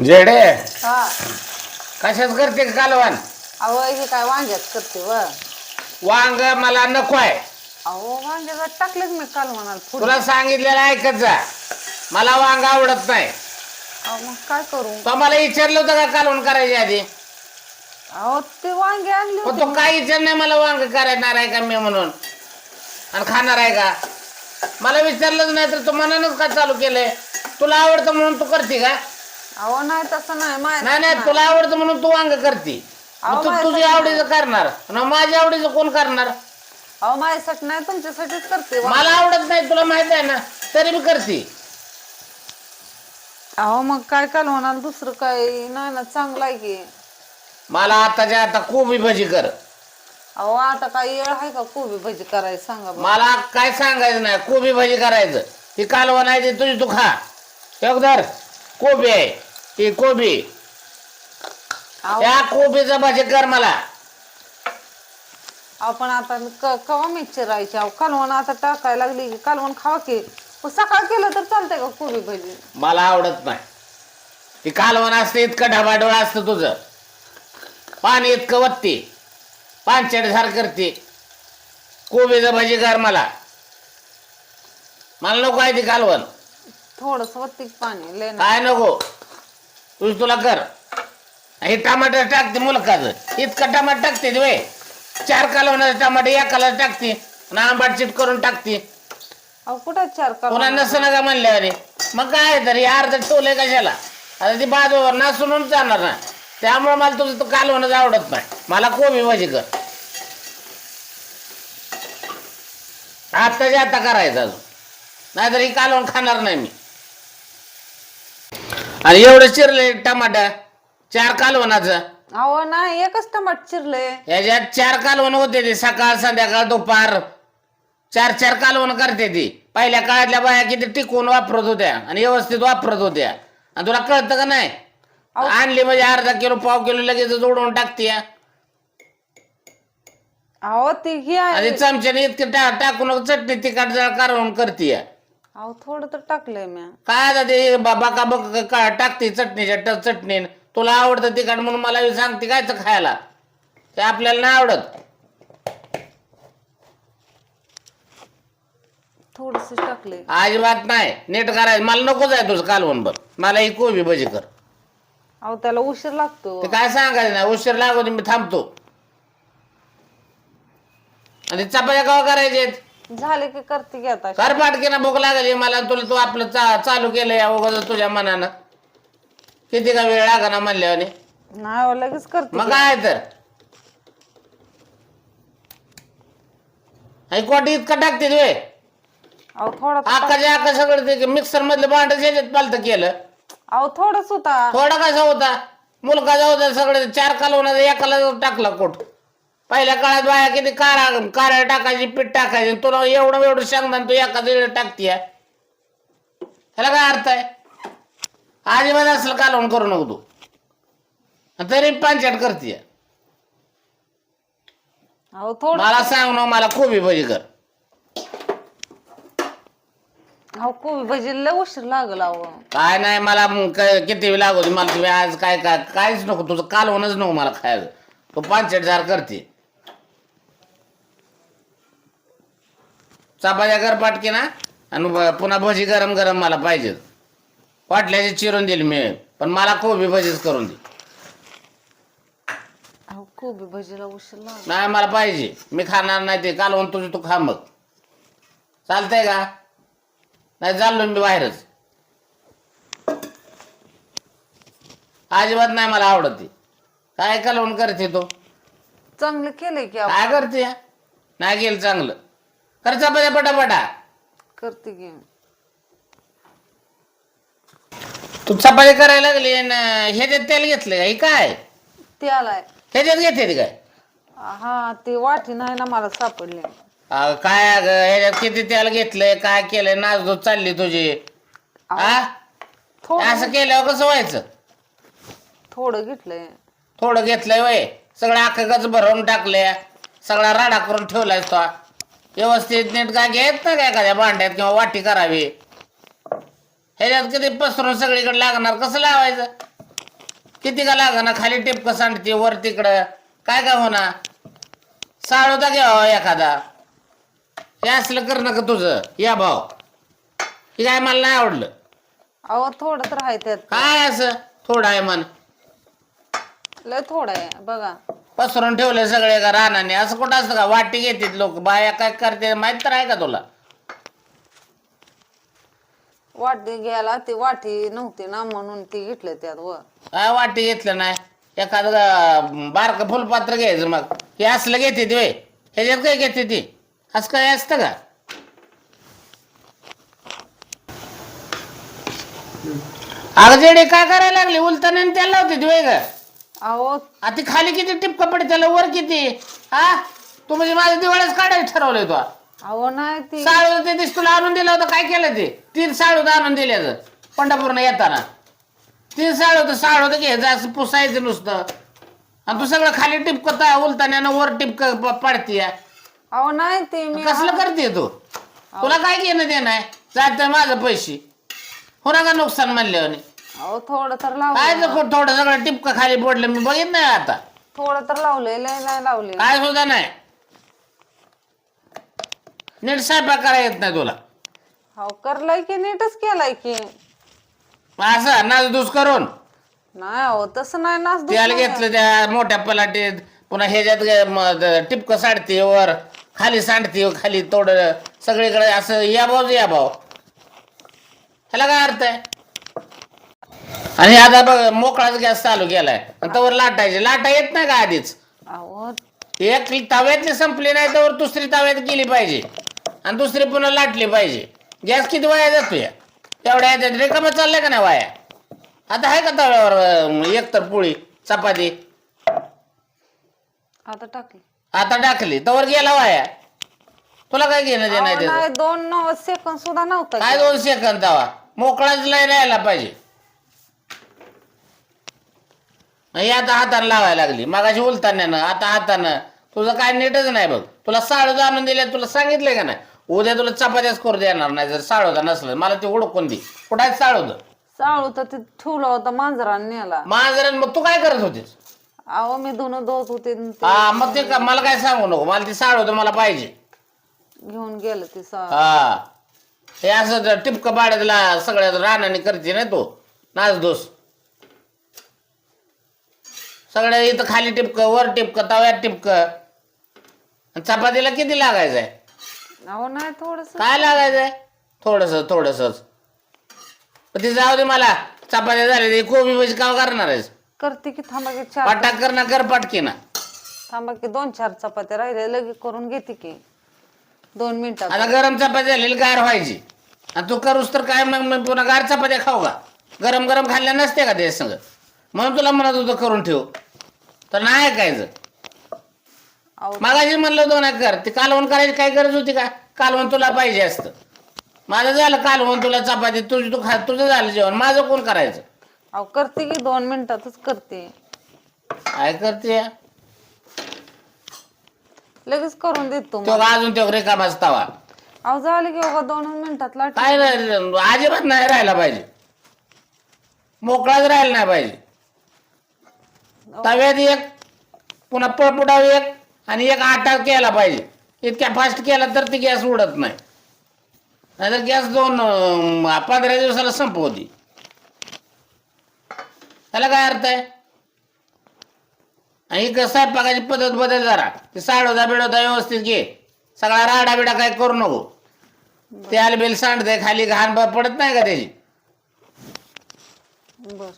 जेडे? हा. कशाच करते का कालवान अहो हे काय वांग्यात करते व. वांग मला नको आहे. अहो वांग्यात टाकलेच मी काल म्हणाल तुला सांगितलेलं ऐकत जा? मला वांग आवडत नाही. अहो मग काय करू? तो मला विचारलं होतं का कालवण करायच्या आधी? अहो ते वांगे आणले पण होते. तो काय विचार नाही मला वांग करणार आहे का मी म्हणून? आणि खाणार आहे का? मला विचारलंच नाही तर तू मनानच का चालू केलंय? तुला आवडतं म्हणून तू करते का? अहो नाही तसं नाही माहीत नाही नाही तुला आवडतं म्हणून तू वांग करते. मग तू अहो, तुझी माझ्या- आवडीचं करणार. आणि माझ्या आवडीचं कोण करणार? अहो माझ्यासाठी नाही तुमच्यासाठीच करते. मला आवडत नाही तुला माहीत आहे ना तरी मी करते. अहो मग काय काल म्हणाल दुसरं काय? नाही ना चांगलं आहे की. मला आताच्या आता कोबी भजी कर. अहो आता काय येळ आहे का कोबी भजी करायची? सांगा बरं. मला काय सांगायचं नाही कोबी भजी करायचं. ती कालवण आहे ती तुझी तू खा. एकदर कोबी आहे. ती कोबी. अहो त्या कोबीचं भजी कर मला. आपण आता क- कवा मी चिरायची? अहो कालवण आता टाकायला लागली की कालवण खावा की सकाळ केलं तर चालतंय का कोबी भजी? मला आवडत नाही. ती कालवण असते इतकं ढबाढोळ असतं तुझं. पाणी इतकं वत्ती. पानचड झार करते. कोबीचं भजी कर मला. मला नको आहे ती कालवण. थोडस वत्ती पाणी लेणं काय नको? तुझ तुला कर. हे टमाटर टाकते मुलकाच. इतकं टमाटर टाकते ते वे चार कालवणाचं टमाटर एकाला टाकते. आणि आंबाट चिट करून टाकते. अहो कुठं चार पुन्हा कालवण नसं का म्हणल्यावर मग काय तर हे अर्ध ठेवलंय कशाला? आता ती बाजूवर नासूनच जाणार ना. त्यामुळे मला तुझं तो कालवणच आवडत नाही. मला कोबी भाजी कर. आत्ताच्या आता करायचं अजून. नाहीतर ही कालवण खाणार नाही मी. आणि एवढं चिरले टमाटर चार कालवणाचं अहो नाही एकच टमाट चिरले याच्यात चार कालवण होते ते सकाळ संध्याकाळ दुपार. चार चार कालवण करते ती. पहिल्या काळातल्या बाया किती टिकवून वापरत होत्या आणि व्यवस्थित वापरत होत्या. आणि तुला कळतं का नाही? अहो. आणली म्हणजे अर्धा किलो पाव किलो लगेच जोडून टाकते. अहो ती ही आणि आहे चमच्याने इतके टा टाकून चटणी तिखट जळ काढून करते. अहो थोडं तर टाकलंय मी काय आता ते बाबा का बघ का टाकते चटणीच्या ट- चटणीन तुला आवडतं तिखट म्हणून मला बी सांगते काय तर खायला. ते आपल्याला नाही आवडत. थोडस टाकलंय. अजिबात नाही. नीट करायचं मला नकोच आहे तुझं कालवण बघ. मला ही कोबी भजी कर. अहो त्याला उशीर लागतो. ते काय सांगायचं नाही. उशीर लागू दे, मी थांबतो. आणि चपात्या कवा करायचे झाले की करते की आता. कर पाटकीना भूक लागली मला तुला तू आपलं चा चालू केलं या उगाच तुझ्या मनानं. किती का वेळ लागा ना म्हणल्याने नाही अहो, लगेच करते मग काय तर. कोटी इतकं टाकते वे अहो थोडा आकाच्या आका सगळं ते मिक्सर मधलं भांड याच्यात पालत केलं. अहो थोडस होता थोडा कसा होता मुलगा जाऊ दे सगळे चार कालवणाचा एकाला टाकला कोट. पहिल्या काळात बाया किती कारा काऱ्या टाकायची पीठ टाकायची. तुला एवढं एवढं सांगणार तू एका वेळ टाकतीय. ह्याला काय अर्थ आहे? अजिबात असलं कालवण करू नको तू. तरी पांचाट करतीय. अहो थोडं मला सांग ना मला कोबी भजी कर. अहो कोबी भजी लय उशीर लागल अहो. काय नाही मला मग काय किती वेळ लागू दे? मला तुम्ही आज काय काय काहीच नको. तुझं कालवणच नको मला खायला. तू पांचट जार करते चपात्या कर पाटकी ना आणि पुन्हा भजी गरम गरम मला पाहिजे. वाटल्याची चिरून दिली मी पण मला कोबी भजीच करून दे. अहो कोबी भजीला उशीर नाही मला पाहिजे. मी खाणार नाही ते. कालवण तुझं तू खा मग. चालतंय का? नाही चाललो मी बाहेरच. अजिबात नाही मला आवडत ती. काय कालवण करते तो? चांगलं केलंय की. काय करते? नाही गेलं चांगलं. कर चपात्या पटापटा. करते की. तू चपाती करायला लागली न ह्याच्यात तेल घेतलं का हे काय? ते आलाय ह्याच्यात घेते काय? हा ते वाटी नाही ना मला सापडले. अगं काय अगं ह्याच्यात किती तेल घेतलंय काय केलंय नाचदूत चालली तुझी. हा थोडं असं केल्यावर कसं व्हायचं? थोडं घेतलंय. थोडं घेतलंय वय. सगळं अख्खं गच भरवून टाकले सगळा राडा करून ठेवलाय तो. व्यवस्थित नीट काय घेत ना एखाद्या भांड्यात किंवा वाटी करावी? ह्याच्यात किती पसरून सगळीकडे लागणार? कसं लावायचं? किती का लागा खाली टिपक सांडते वर तिकडं. काय काय होणार साळोदा घ्यावा एखादा. हे असलं करणं का तुझं. या भाऊ. हे काय मला नाही आवडलं. अहो थोडं तर आहे त्यात. काय असं? थोडं आहे मन लय थोडं आहे बघा. पसरून ठेवले सगळे का रानाने. असं कुठं असतं का? वाटी घेतात लोक. बाया काय करते माहीत तर आहे का तुला? वाटी घ्यायला ती वाटी नव्हती ना म्हणून ती घेतलं त्यात व. काय वाटी घेतलं नाही. एखादं बारक फुलपात्र घ्यायचं मग. हे असलं घेते ती होय ह्याच्यात काय घेते ती? असं काय असतं का? अगं जेडे काय करायला लागले? उलताना त्याला लावते ती होय ग? अहो. आता खाली किती टिपका पडते त्याला वर किती? हा तू म्हणजे माझ्या दिवाळीच काढायला ठरवलंय तू. अहो नाही ती. साळू ते दिस तुला आणून दिलं होतं काय केलं ते? तीन साळू आणून दिल्याचं पंढरपूरनं येताना. तीन साळ होतं साळ होतं घ्यायचं असं पुसायचं नुसतं. आणि तू सगळं खाली टिपकत उलताना वर टिपक पडतीय. अहो नाही ती मी कसलं करते तू? तुला काय घेणं देणं आहे जात माझं पैसे. हो ना का नुकसान म्हणल्यावर. अहो थोडं तर काय लावलं तर थोडं सगळं टिपक खाली पडलं मी बघित नाही आता. थोडं तर लावलंय लय नाही लावले काय सुद्धा नाही. नीट स्वयंपाक करायला येत नाही तुला. हो करलाय की नीटच केलाय की. असं नाचधूस करून. नाही अहो तसं नाही नाच त्याला घेतलं त्या मोठ्या पलाटीत पुन्हा ह्याच्यात टिपक साडते वर खाली सांडते खाली तोडं सगळीकडे असं या भाऊ या भाऊ. ह्याला काय अर्थ आहे? आणि आता बघ मोकळाच गॅस चालू केलाय. आणि तवर लाटायचे. लाटा येत नाही का आधीच? अहो. एक तव्यातली संपली नाही तर दुसरी तव्यात गेली पाहिजे. आणि दुसरी पुन्हा लाटली पाहिजे. गॅस किती वाया जातो या एवढ्या याच्यात रिकामं चाललंय का नाही वाया? आता आहे का तव्यावर अं, एक तर पोळी चपाती? आता टाकली. आता टाकली. तवर गेला वाया? तुला काय घेणं देणं आहे अहो, त्याचं? नाही दोन सेकंद सुद्धा नव्हता काय दोन सेकंद तवा? मोकळाच लय राहायला पाहिजे. हे आता हातानं लावायला लागली. मागाशी उलताना आता हातानं. तुझं काय नीटच नाही बघ. तुला साळू आणून दिल्या तुला सांगितलंय का नाही? उद्या तुला चपात्याच करू देणार नाही जर साळवता नसलं. मला ते ओळखून दे. कुठं आहे साळवतं चाळू तर ते ठेवला होता मांजराने नेला. माझं मग तू काय करत होतीस? अहो मी धुणं धुवत होते न ते. हा मग ते का मला काय सांगू नको. मला ती साळवतं मला पाहिजे. घेऊन गेलं ते सा हा. हे असं टिपक पाड्यातला सगळ्या रानाने करते ना तो. नाचदोस सगळ्या इथं खाली टिपक वर टिपक तव्यात टिपक. चपातीला किती लागायचंय? अहो नाही थोडस काय लागायचंय? थोडस थोडसच. ते जाऊ दे मला. चपात्या झाले ते कोबी भाजी काव करणार आहेस? करते की थांबा की चार पाटाक कर ना कर पाटकी ना थांबा की दोन चार चपात्या राहिले लगेच करून घेते की. दोन मिनिटात. आता गरम चपाती झालेली गार व्हायची. आणि तू करूस तर काय मग मग पुन्हा गार चपात्या खाऊ का? गरम गरम खाल्ल्या नसते का ते संग? म्हणून तुला म्हणत होतं करून ठेव. तर नाही ऐकायचं. मागाशी म्हणलं होतं ना कर ते कालवण करायची काय गरज होती का? कालवण तुला पाहिजे असतं. माझं झालं कालवण तुला चपाती तुझी तू खा तुझं झालं जेवण. माझं कोण करायचं? अहो करते की दोन मिनिटातच करते. काय करते? लगेच करून देतो तो अजून तो रिकामाच तवा अहो झाले की बाबा दोन मिनिटात काय नाही, अजिबात नाही राहायला पाहिजे. मोकळाच राहायला नाही पाहिजे. तव्यात एक पुन्हा पळपुटाव एक आणि एक आटा केला पाहिजे. इतक्या फास्ट केला तर ती गॅस उडत नाही. नाहीतर गॅस दोन पंधरा दिवसाला संपवती. त्याला काय अर्थ आहे? आणि इकडं स्वयंपाकाची पद्धत बदल जरा. ते साडोदा बिडोदा व्यवस्थित घे. सगळा राडा बिडा काय करू नको. तेल बिल सांडते खाली घाण पडत नाही का त्याची? बर.